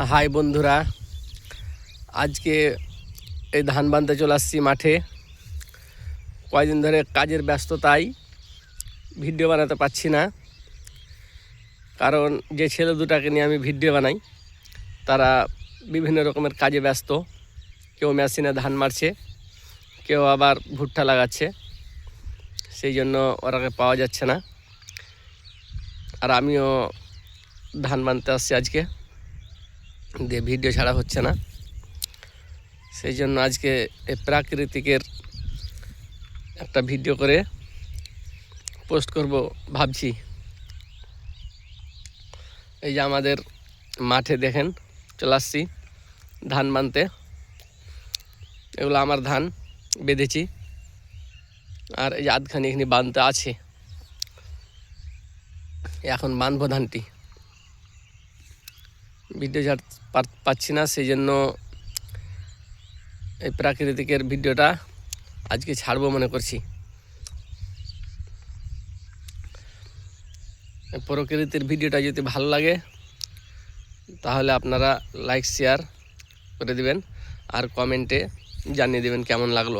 High বন্ধুরা, আজকে এই ধান বানতে চলে আসছি মাঠে। কয়দিন ধরে কাজের ব্যস্ততায় ভিডিও বানাতে পারছি না। কারণ যে ছেলে দুটাকে নিয়ে আমি ভিডিও বানাই, তারা বিভিন্ন রকমের কাজে ব্যস্ত। কেউ মেশিনে ধান মারছে, কেউ আবার ভুট্টা লাগাচ্ছে। সেই জন্য ওরাকে পাওয়া যাচ্ছে না। আর আমিও ধান বানতে আসছি আজকে। দিয়ে ভিডিও ছাড়া হচ্ছে না। সেই জন্য আজকে প্রাকৃতিকের একটা ভিডিও করে পোস্ট করব ভাবছি। এই যে আমাদের মাঠে দেখেন, চলে আসছি ধান বানতে। এগুলো আমার ধান, বেঁধেছি। আর এই যে আধখানি এখানে বানতে আছে। এখন বানবো ধানটি। ভিডিও ছাড় পাচ্ছি না সেই জন্য এই প্রাকৃতিকের ভিডিওটা আজকে ছাড়বো মনে করছি। প্রকৃতির ভিডিওটা যদি ভালো লাগে, তাহলে আপনারা লাইক শেয়ার করে দিবেন আর কমেন্টে জানিয়ে দেবেন কেমন লাগল।